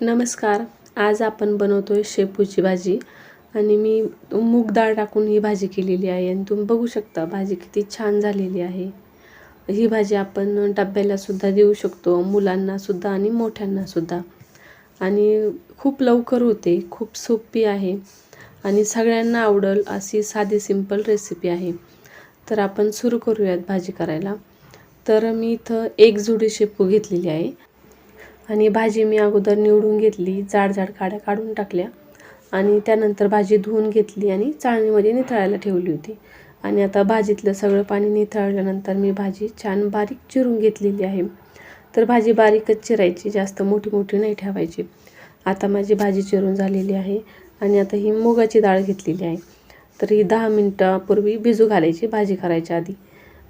नमस्कार. आज आपण बनवतो आहे शेपूची भाजी. आणि मी मूग डाळ टाकून ही भाजी केलेली आहे. आणि तुम्ही बघू शकता भाजी किती छान झालेली आहे. ही भाजी आपण डब्यालासुद्धा देऊ शकतो मुलांनासुद्धा आणि मोठ्यांनासुद्धा आणि खूप लवकर होते खूप सोपी आहे. आणि सगळ्यांना आवडेल अशी साधी सिंपल रेसिपी आहे. तर आपण सुरू करूयात भाजी करायला. तर मी इथं एक जुडी शेपू घेतलेली आहे. आणि भाजी मी अगोदर निवडून घेतली जाड जाड काड्या काढून टाकल्या आणि त्यानंतर भाजी धुवून घेतली आणि चाळणीमध्ये निथळायला ठेवली होती. आणि आता भाजीतलं सगळं पाणी निथळल्यानंतर मी भाजी छान बारीक चिरून घेतलेली आहे. तर भाजी बारीकच चिरायची जास्त मोठी मोठी नाही ठेवायची. आता माझी भाजी चिरून झालेली आहे आणि आता ही मुगाची डाळ घेतलेली आहे. तर ही दहा मिनटापूर्वी भिजू घालायची भाजी करायच्या आधी.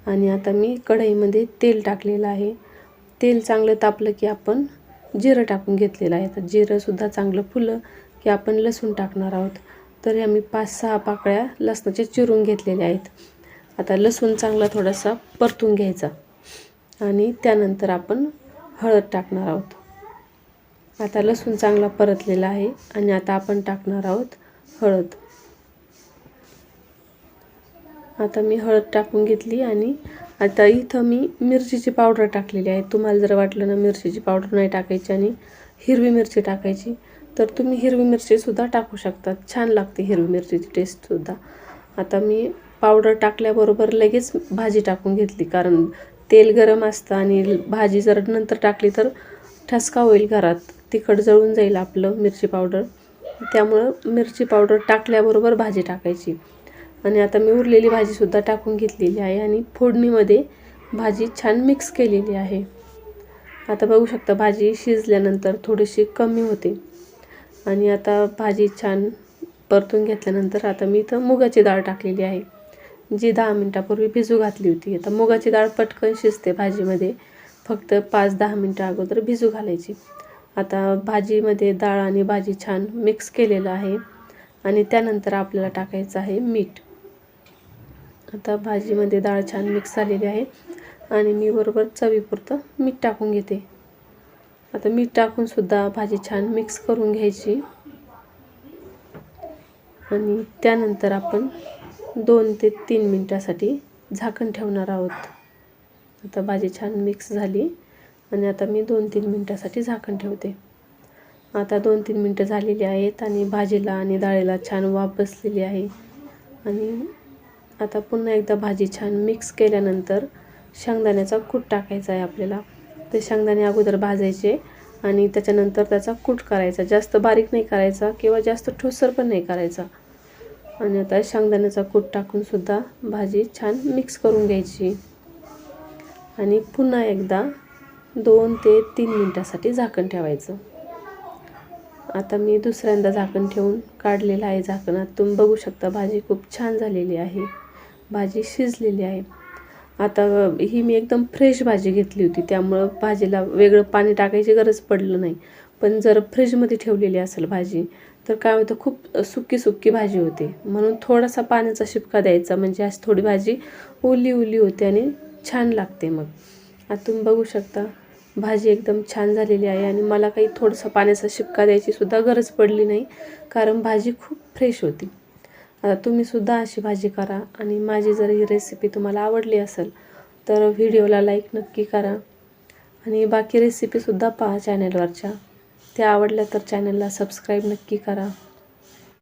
आणि आता मी कढईमध्ये तेल टाकलेलं आहे. तेल चांगलं तापलं की आपण जिरं टाकून घेतलेलं आहे. तर जिरंसुद्धा चांगलं फुलं की आपण लसूण टाकणार आहोत. तर आम्ही पाच सहा पाकळ्या लसणाच्या चिरून घेतलेल्या आहेत. आता लसूण चांगला थोडासा परतून घ्यायचा. आणि त्यानंतर आपण हळद टाकणार आहोत. आता लसूण चांगला परतलेला आहे. आणि आता आपण टाकणार आहोत हळद. आता मी हळद टाकून घेतली आणि आता इथं मी मिरचीची पावडर टाकलेली आहे. तुम्हाला जर वाटलं ना मिरचीची पावडर नाही टाकायची आणि हिरवी मिरची टाकायची तर तुम्ही हिरवी मिरचीसुद्धा टाकू शकता. छान लागते हिरवी मिरचीची टेस्टसुद्धा आता मी पावडर टाकल्याबरोबर लगेच भाजी टाकून घेतली कारण तेल गरम असतं आणि भाजी जर नंतर टाकली तर ठसका होईल घरात. तिखट जळून जाईल आपलं मिरची पावडर. त्यामुळं मिरची पावडर टाकल्याबरोबर भाजी टाकायची. आणि आता मी उरलेली भाजीसुद्धा टाकून घेतलेली आहे आणि फोडणीमध्ये भाजी छान मिक्स केलेली आहे. आता बघू शकता भाजी शिजल्यानंतर थोडीशी कमी होते. आणि आता भाजी छान परतून घेतल्यानंतर आता मी इथं मुगाची डाळ टाकलेली आहे. जी दहा मिनटापूर्वी भिजू घातली होती. आता मुगाची डाळ पटकन शिजते भाजीमध्ये. फक्त पाच दहा मिनटं अगोदर भिजू घालायची. आता भाजीमध्ये डाळ आणि भाजी छान मिक्स केलेलं आहे. आणि त्यानंतर आपल्याला टाकायचं आहे मीठ. आता भाजीमध्ये डाळ छान मिक्स झालेली आहे. आणि मी बरोबर चवीपुरतं मीठ टाकून घेते. आता मीठ टाकूनसुद्धा भाजी छान मिक्स करून घ्यायची. आणि त्यानंतर आपण दोन ते तीन मिनटासाठी झाकण ठेवणार आहोत. आता भाजी छान मिक्स झाली. आणि आता मी दोन तीन मिनटासाठी झाकण ठेवते. आता दोन तीन मिनटं झालेली आहेत आणि भाजीला आणि डाळीला छान वाफ बसलेली आहे. आणि आता पुन्हा एकदा भाजी छान मिक्स केल्यानंतर शेंगदाण्याचा कूट टाकायचा आहे आपल्याला. ते शेंगदाणे अगोदर भाजायचे आणि त्याच्यानंतर त्याचा कूट करायचा. जास्त बारीक नाही करायचा किंवा जास्त ठोसर पण नाही करायचा. आणि आता शेंगदाण्याचा कूट टाकूनसुद्धा भाजी छान मिक्स करून घ्यायची. आणि पुन्हा एकदा दोन ते तीन मिनटासाठी झाकण ठेवायचं. आता मी दुसऱ्यांदा झाकण ठेवून काढलेलं आहे झाकणात तुम्ही बघू शकता भाजी खूप छान झालेली आहे. भाजी शिजलेली आहे. आता ही मी एकदम फ्रेश भाजी घेतली होती. त्यामुळं भाजीला वेगळं पाणी टाकायची गरज पडलं नाही. पण जर फ्रीजमध्ये ठेवलेली असेल भाजी तर काय होतं खूप सुकी सुक्की भाजी होते. म्हणून थोडासा पाण्याचा शिपका द्यायचा. म्हणजे अशी थोडी भाजी ओली ओली होते आणि छान लागते मग. आता तुम्ही बघू शकता भाजी एकदम छान झालेली आहे आणि मला काही थोडंसं पाण्याचा शिपका द्यायची सुद्धा गरज पडली नाही. कारण भाजी खूप फ्रेश होती. आता तुम्हीसुद्धा अशी भाजी करा आणि माझी जर ही रेसिपी तुम्हाला आवडली असेल तर व्हिडिओला लाईक नक्की करा. आणि बाकी रेसिपीसुद्धा पहा चॅनलवरच्या त्या आवडल्या तर चॅनलला सबस्क्राईब नक्की करा.